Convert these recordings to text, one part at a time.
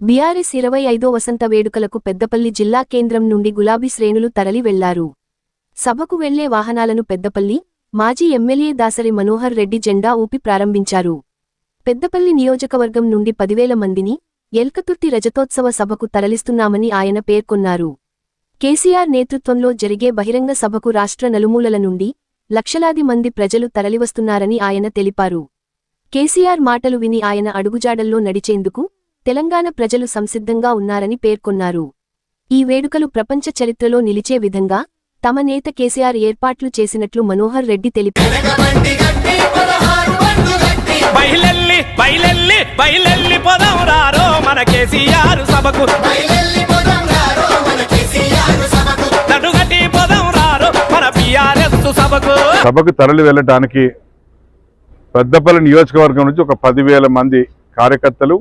BRS ఇరవై ఐదో వసంత వేడుకలకు పెద్దపల్లి జిల్లా కేంద్రం నుండి గులాబీ శ్రేణులు తరలి వెళ్ళారు. సభకు వెళ్ళే వాహనాలను పెద్దపల్లి మాజీ ఎమ్మెల్యే దాసరి మనోహర్ రెడ్డి జెండా ఊపి ప్రారంభించారు. పెద్దపల్లి నియోజకవర్గం నుండి పదివేల మందిని ఎల్కతుర్తి రజతోత్సవ సభకు తరలిస్తున్నామని ఆయన పేర్కొన్నారు. కేసీఆర్ నేతృత్వంలో జరిగే బహిరంగ సభకు రాష్ట్ర నలుమూలల నుండి లక్షలాది మంది ప్రజలు తరలివస్తున్నారని ఆయన తెలిపారు. కేసీఆర్ మాటలు విని ఆయన అడుగుజాడల్లో నడిచేందుకు తెలంగాణ ప్రజలు సంసిద్ధంగా ఉన్నారని పేర్కొన్నారు. ఈ వేడుకలు ప్రపంచ చరిత్రలో నిలిచే విధంగా తమ నేత కేసీఆర్ ఏర్పాట్లు చేసినట్లు మనోహర్ రెడ్డి తెలిపారు బయలెల్లి బయలెల్లి బయలెల్లి పోదాం రారో మన కేసీఆర్ సభకు. నడుగటి పోదాం రారో మన బీఆర్ఎస్ సభకు. సభకు తరలి వెళ్ళటానికి పెద్దపల్లి నియోజకవర్గం నుంచి ఒక పదివేల మంది కార్యకర్తలు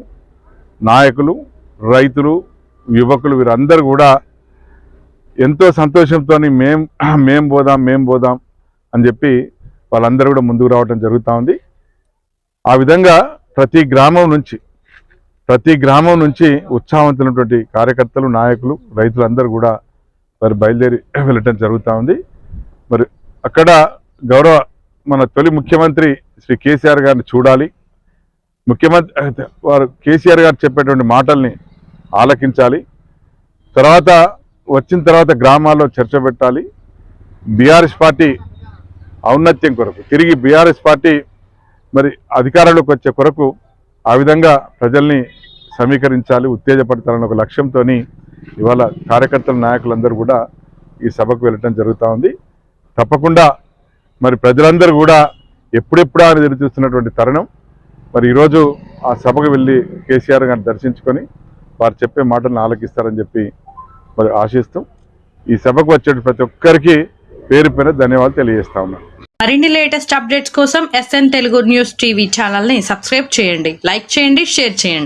నాయకులు రైతులు యువకులు వీరందరూ కూడా ఎంతో సంతోషంతో మేం మేం పోదాం మేం పోదాం అని చెప్పి వాళ్ళందరూ కూడా ముందుకు రావడం జరుగుతూ ఉంది. ఆ విధంగా ప్రతి గ్రామం నుంచి ప్రతి గ్రామం నుంచి ఉత్సాహవంతులైనటువంటి కార్యకర్తలు నాయకులు రైతులందరూ కూడా మరి బయలుదేరి వెళ్ళటం జరుగుతూ ఉంది. మరి అక్కడ గౌరవ మన తొలి ముఖ్యమంత్రి శ్రీ కేసీఆర్ గారిని చూడాలి. ముఖ్యమంత్రి వారు కేసీఆర్ గారు చెప్పేటువంటి మాటల్ని ఆలకించాలి. తర్వాత వచ్చిన తర్వాత గ్రామాల్లో చర్చ పెట్టాలి. బీఆర్ఎస్ పార్టీ ఔన్నత్యం కొరకు తిరిగి బీఆర్ఎస్ పార్టీ మరి అధికారంలోకి వచ్చే కొరకు ఆ విధంగా ప్రజల్ని సమీకరించాలి ఉత్తేజపడతాలన్న ఒక లక్ష్యంతో ఇవాళ కార్యకర్తల నాయకులందరూ కూడా ఈ సభకు వెళ్ళటం జరుగుతూ ఉంది. తప్పకుండా మరి ప్రజలందరూ కూడా ఎప్పుడెప్పుడా అని ఎదురు చూస్తున్నటువంటి తరుణం మరి ఈరోజు ఆ సభకు వెళ్ళి కేసీఆర్ గారిని దర్శించుకొని వారు చెప్పే మాటలను ఆలకిస్తారని చెప్పి మరి ఆశిస్తూ ఈ సభకు వచ్చే ప్రతి ఒక్కరికి పేరు పేరు ధన్యవాదాలు తెలియజేస్తా ఉన్నాను. మరిన్ని లేటెస్ట్ అప్డేట్స్ కోసం ఎస్ఎన్ తెలుగు న్యూస్ టీవీ ఛానల్ని సబ్స్క్రైబ్ చేయండి లైక్ చేయండి షేర్ చేయండి.